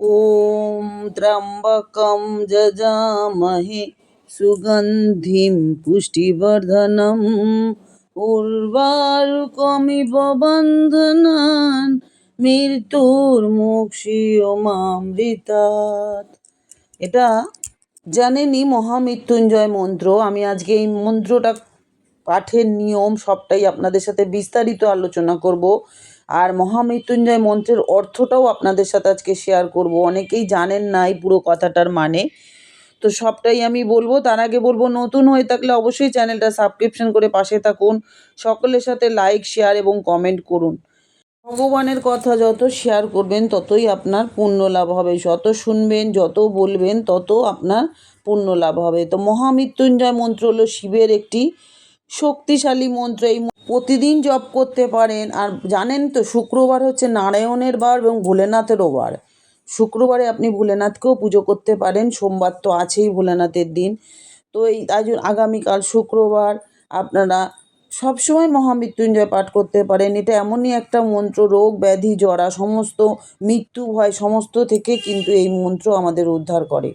ॐ त्र्यम्बकं जजामहे सुगन्धिं पुष्टिवर्धनम् उर्वारुकमिव बन्धनान् মৃত্যুর্মুক্ষীয়মামৃতাৎ এটা জানেনই মহামৃত্যুঞ্জয় মন্ত্র আমি আজকে এই মন্ত্রটা পাঠের নিয়ম সবটাই আপনাদের সাথে বিস্তারিত আলোচনা করব আর মহামৃত্যুঞ্জয় মন্ত্রের অর্থটাও আপনাদের সাথে আজকে শেয়ার করব। অনেকেই জানেন না এই পুরো কথাটার মানে। তো সবটাই আমি বলব। তার আগে বলব, নতুন হয়ে থাকলে অবশ্যই চ্যানেলটা সাবস্ক্রিপশন করে পাশে থাকুন। সকলের সাথে লাইক শেয়ার এবং কমেন্ট করুন। ভগবানের কথা যত শেয়ার করবেন, ততই আপনার পুণ্য লাভ হবে। যত শুনবেন, যত বলবেন, তত আপনার পুণ্য লাভ হবে। তো মহামৃত্যুঞ্জয় মন্ত্র হলো শিবের একটি শক্তিশালী মন্ত্র। এই প্রতিদিন জপ করতে পারেন। আর জানেন তো, শুক্রবার হচ্ছে নারায়ণের বার এবং ভোলেনাথেরও বার। শুক্রবারে আপনি ভোলেনাথকেও পুজো করতে পারেন। সোমবার তো আছেই ভোলেনাথের দিন। তো এই তাই জন্য আগামীকাল শুক্রবার আপনারা সবসময় মহামৃত্যুঞ্জয় পাঠ করতে পারেন। এটা এমনই একটা মন্ত্র, রোগ, ব্যাধি জরা সমস্ত মৃত্যু ভয়, সমস্ত থেকে কিন্তু এই মন্ত্র আমাদের উদ্ধার করে।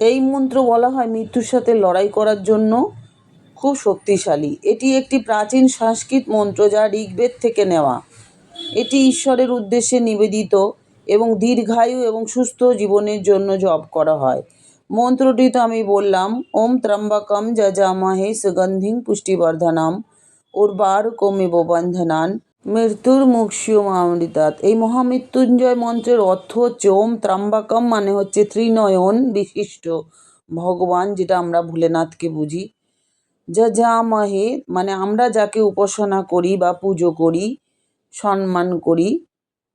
এই মন্ত্র বলা হয় মৃত্যুর সাথে লড়াই করার জন্য। খুব শক্তিশালী। এটি একটি প্রাচীন সংস্কৃত মন্ত্র যা ঋগ্বেদ থেকে নেওয়া। এটি ঈশ্বরের উদ্দেশ্যে নিবেদিত এবং দীর্ঘায়ু এবং সুস্থ জীবনের জন্য জপ করা হয়। মন্ত্রটি তো আমি বললাম, ওম ত্রম্বকম যজামহে সুগন্ধিং পুষ্টিবর্ধনম উর্বার কমিব বন্ধনান মৃত্যুর মুক্ষিয়মামৃতাৎ এই মহামৃত্যুঞ্জয় মন্ত্রের অর্থ হচ্ছে, ওম ত্রম্বকম মানে হচ্ছে ত্রিনয়ন বিশিষ্ট ভগবান, যেটা আমরা ভোলেনাথকে বুঝি। যজামহে মানে আমরা যাকে উপাসনা করি বা পুজো করি, সম্মান করি,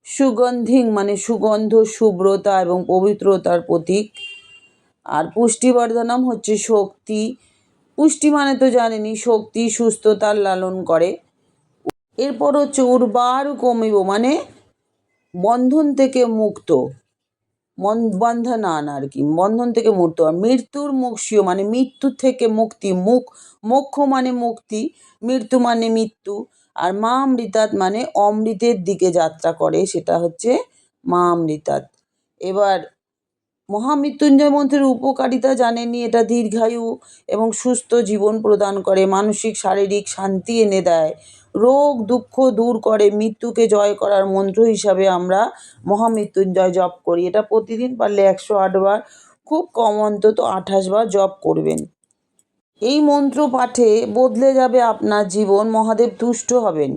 সুগন্ধিং মানে সুগন্ধ শুভ্রতা এবং পবিত্রতার প্রতীক। আর পুষ্টিবর্ধনম হচ্ছে শক্তি। পুষ্টি মানে তো জানেনই, শক্তি সুস্থতার লালন করে। এরপর হচ্ছে উর্বার কমিব মানে বন্ধন থেকে মুক্ত। মন- বন্ধনান আর কি, বন্ধন থেকে মুক্ত। মৃত্যুর মুক্ষীয় মানে মৃত্যু থেকে মুক্তি, মুখ, মোক্ষ মানে মুক্তি, মৃত্যু মানে মৃত্যু। আর মা অমৃতাৎ মানে অমৃতের দিকে যাত্রা করে, সেটা হচ্ছে মা অমৃতাৎ। এবার মহামৃত্যুঞ্জয় মন্ত্রের উপকারিতা জানেননি, এটা দীর্ঘায়ু এবং সুস্থ জীবন প্রদান করে, মানসিক, শারীরিক শান্তি এনে দেয়। রোগ, দুঃখ দূর করে, মৃত্যুকে জয় করার মন্ত্র হিসাবে আমরা মহামৃত্যুঞ্জয় জপ করি। এটা প্রতিদিন পারলে একশো আটবার খুব কম অন্তত আঠাশ বার জপ করবেন। এই মন্ত্র পাঠে বদলে যাবে আপনার জীবন, মহাদেব তুষ্ট হবেন।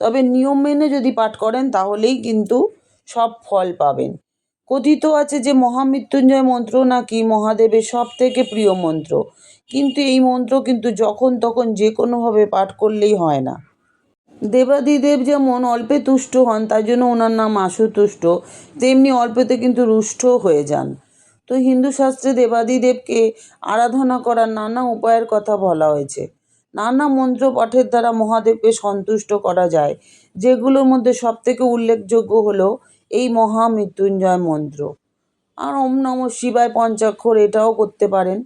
তবে নিয়ম মেনে যদি পাঠ করেন, তাহলেই কিন্তু সব ফল পাবেন। কথিত আছে যে মহামৃত্যুঞ্জয় মন্ত্র নাকি মহাদেবের সব থেকে প্রিয় মন্ত্র। কিন্তু এই মন্ত্র কিন্তু যখন তখন যে কোনোভাবে পাঠ করলেই হয় না। দেবাদিদেব যেমন অল্পে তুষ্ট হন তাই জন্য ওনার নাম আশুতুষ্ট, তেমনি অল্পেতে কিন্তু রুষ্ট হয়ে যান। তো হিন্দু শাস্ত্রে দেবাদিদেবকে আরাধনা করার নানা উপায়ের কথা বলা হয়েছে। নানা মন্ত্র পাঠের দ্বারা মহাদেবকে সন্তুষ্ট করা যায়, যেগুলোর মধ্যে সবথেকে উল্লেখযোগ্য হলো এই মহামৃত্যুঞ্জয় মন্ত্র। আর ওম নম শিবায় পঞ্চাক্ষর এটাও করতে পারেন।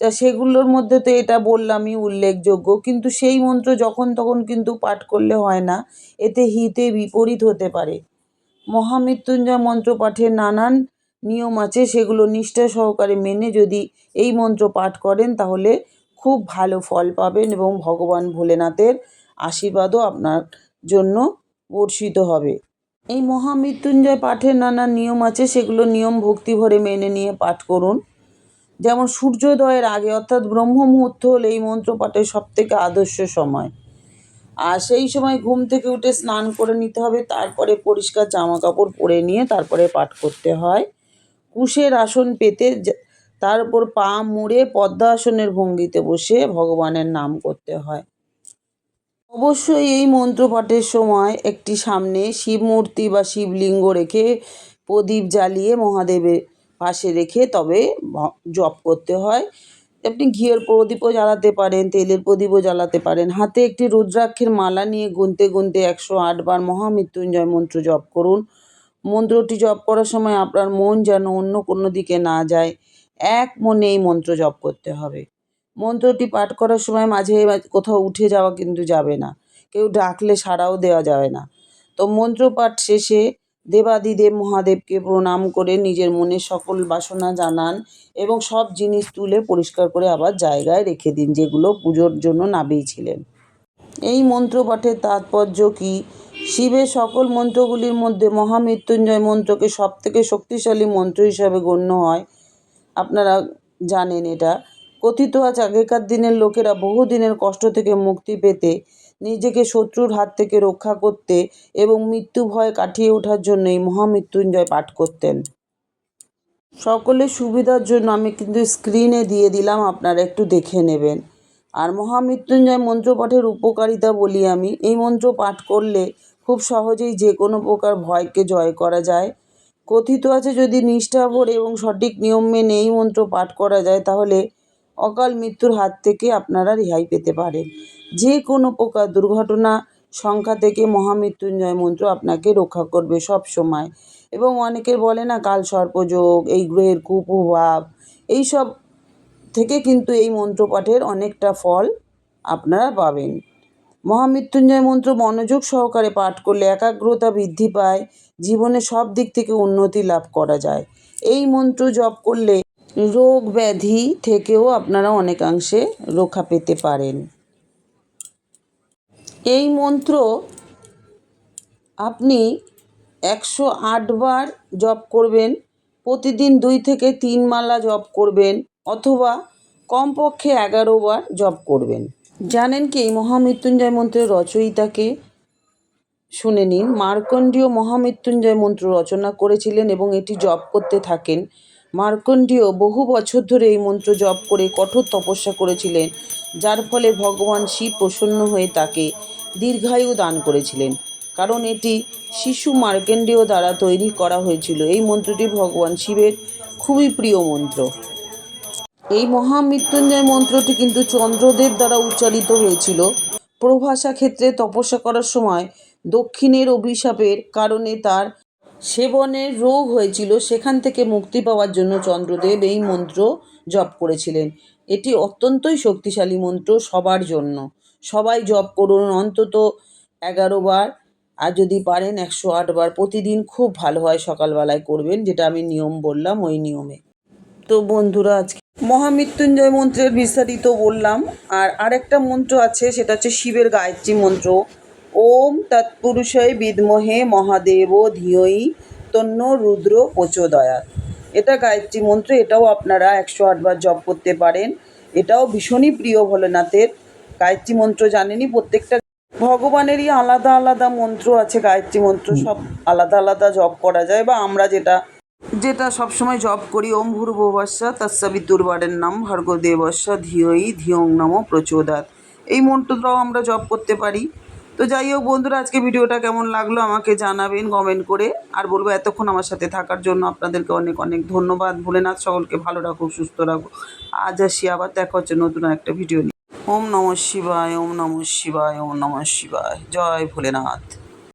তা সেগুলোর মধ্যে তো এটা বললামই উল্লেখযোগ্য। কিন্তু সেই মন্ত্র যখন তখন কিন্তু পাঠ করলে হয় না। এতে হিতে বিপরীত হতে পারে। মহামৃত্যুঞ্জয় মন্ত্র পাঠের নানান নিয়ম আছে। সেগুলো নিষ্ঠা সহকারে মেনে যদি এই মন্ত্র পাঠ করেন, তাহলে খুব ভালো ফল পাবেন এবং ভগবান ভোলেনাথের আশীর্বাদও আপনার জন্য বর্ষিত হবে। এই মহামৃত্যুঞ্জয় পাঠের নানা নিয়ম আছে, সেগুলো নিয়ম ভক্তি ভরে মেনে নিয়ে পাঠ করুন। যেমন সূর্যোদয়ের আগে, অর্থাৎ ব্রহ্ম মুহূর্ত হলো এই মন্ত্র পাঠের সব থেকে আদর্শ সময়। আর সেই সময় ঘুম থেকে উঠে স্নান করে নিতে হবে, তারপরে পরিষ্কার জামা কাপড় পরে নিয়ে তারপরে পাঠ করতে হয়। কুশের আসন পেতে তার উপর পা মুড়ে পদ্মাসনের ভঙ্গিতে বসে ভগবানের নাম করতে হয়। অবশ্যই এই মন্ত্র পাঠের সময় একটি সামনে শিব মূর্তি বা শিবলিঙ্গ রেখে প্রদীপ জ্বালিয়ে মহাদেবের পাশে রেখে তবে জপ করতে হয়। আপনি ঘিয়ের প্রদীপও জ্বালাতে পারেন, তেলের প্রদীপও জ্বালাতে পারেন। হাতে একটি রুদ্রাক্ষের মালা নিয়ে গুনতে গুনতে একশো আটবার মহামৃত্যুঞ্জয় মন্ত্র জপ করুন। মন্ত্রটি জপ করার সময় আপনার মন যেন অন্য কোনো দিকে না যায়। এক মনে এই মন্ত্র জপ করতে হবে। মন্ত্রটি পাঠ করার সময় মাঝে কোথাও উঠে যাওয়া কিন্তু যাবে না। কেউ ডাকলে সাড়াও দেওয়া যাবে না। তো মন্ত্র পাঠ শেষে দেবাদিদেব মহাদেবকে প্রণাম করে নিজের মনের সকল বাসনা জানান এবং সব জিনিস তুলে পরিষ্কার করে আবার জায়গায় রেখে দিন, যেগুলো পুজোর জন্য নাবিয়েছিলেন এই মন্ত্র পাঠের তাৎপর্য কি? শিবের সকল মন্ত্রগুলির মধ্যে মহামৃত্যুঞ্জয় মন্ত্রকে সবথেকে শক্তিশালী মন্ত্র হিসাবে গণ্য হয়। আপনারা জানেন এটা। কথিত আছে, আগেকার দিনের লোকেরা বহুদিনের কষ্ট থেকে মুক্তি পেতে, নিজেকে শত্রুর হাত থেকে রক্ষা করতে এবং মৃত্যু ভয় কাটিয়ে ওঠার জন্য এই মহামৃত্যুঞ্জয় পাঠ করতেন। সকলের সুবিধার জন্য আমি কিন্তু স্ক্রিনে দিয়ে দিলাম, আপনারা একটু দেখে নেবেন। আর মহামৃত্যুঞ্জয় মন্ত্র পাঠের উপকারিতা বলি আমি, এই মন্ত্র পাঠ করলে খুব সহজেই যে কোনো প্রকার ভয়কে জয় করা যায়। কথিত আছে, যদি নিষ্ঠা ভরে এবং সঠিক নিয়ম মেনে এই মন্ত্র পাঠ করা যায়, তাহলে অকাল মৃত্যুর হাত থেকে আপনারা রেহাই পেতে পারেন। যে কোনো প্রকার দুর্ঘটনা, সংখ্যা থেকে মহামৃত্যুঞ্জয় মন্ত্র আপনাকে রক্ষা করবে সব সময়। এবং অনেকের বলে না, কাল সর্পযোগ, এই গ্রহের কুপ্রভাব, এইসব থেকে কিন্তু এই মন্ত্র পাঠের অনেকটা ফল আপনারা পাবেন। মহামৃত্যুঞ্জয় মন্ত্র মনোযোগ সহকারে পাঠ করলে একাগ্রতা বৃদ্ধি পায়, জীবনে সব দিক থেকে উন্নতি লাভ করা যায়। এই মন্ত্র জপ করলে রোগ ব্যাধি থেকেও আপনারা অনেকাংশে রক্ষা পেতে পারেন। এই মন্ত্র আপনি একশো আটবার জপ করবেন, প্রতিদিন দুই থেকে তিন মালা জপ করবেন, অথবা কমপক্ষে এগারো বার জপ করবেন। জানেন কি, এই মহামৃত্যুঞ্জয় মন্ত্রের রচয়িতাকে শুনে নিন। মার্কণ্ডীয় মহামৃত্যুঞ্জয় মন্ত্র রচনা করেছিলেন এবং এটি জপ করতে থাকেন। মার্কণ্ডীয় বহু বছর ধরে এই মন্ত্র জপ করে কঠোর তপস্যা করেছিলেন, যার ফলে ভগবান শিব প্রসন্ন হয়ে তাকে দীর্ঘায়ু দান করেছিলেন। কারণ এটি শিশু মার্কেন্ডীয় দ্বারা তৈরি করা হয়েছিল। এই মন্ত্রটি ভগবান শিবের খুবই প্রিয় মন্ত্র। এই মহামৃত্যুঞ্জয় মন্ত্রটি কিন্তু চন্দ্রদেব দ্বারা উচ্চারিত হয়েছিল। প্রভাষা ক্ষেত্রে তপস্যা করার সময় দক্ষিণের অভিশাপের কারণে তার সেবনের রোগ হয়েছিল, সেখান থেকে মুক্তি পাওয়ার জন্য চন্দ্রদেব এই মন্ত্র জপ করেছিলেন। এটি অত্যন্তই শক্তিশালী মন্ত্র সবার জন্য। সবাই জপ করুন অন্তত এগারো বার, আর যদি পারেন একশো আট বার। প্রতিদিন খুব ভালো হয় সকালবেলায় করবেন, যেটা আমি নিয়ম বললাম ওই নিয়মে। তো বন্ধুরা, আজকে মহামৃত্যুঞ্জয় মন্ত্রের বিস্তারিত বললাম। আর আরেকটা মন্ত্র আছে, সেটা হচ্ছে শিবের গায়ত্রী মন্ত্র। ওম তৎপুরুষয় বিদ্মহে মহাদেব ধিয়ই তন্ন রুদ্র প্রচোদয়াত এটা গায়ত্রী মন্ত্র এটাও আপনারা একশো আটবার জপ করতে পারেন। এটাও ভীষণই প্রিয় ভোলেনাথের। গায়ত্রী মন্ত্র জানেনই প্রত্যেকটা ভগবানেরই আলাদা আলাদা মন্ত্র আছে গায়ত্রী মন্ত্র। সব আলাদা আলাদা জপ করা যায় বা আমরা যেটা যেটা সবসময় জপ করি ওম ভূর্ভুবস্যা তৎসবিতুর্বারের নাম ভার্গদেবস্য ধিয়ই ধিয়ং নাম প্রচোদাত এই মন্ত্রটাও আমরা জপ করতে পারি। তো যাই হোক বন্ধুরা, আজকে ভিডিওটা কেমন লাগল আমাকে জানাবেন কমেন্ট করে। আর বলব এতক্ষণ আমার সাথে থাকার জন্য আপনাদেরকে অনেক অনেক ধন্যবাদ। ভোলেনাথ সকলকে ভালো রাখো সুস্থ রাখো আজ আসি, আবার দেখা হচ্ছে নতুন একটা ভিডিও নিয়ে। ওম নমঃ শিবায়, ওম নমঃ শিবায়, ওম নমঃ শিবায়। জয় ভোলেনাথ।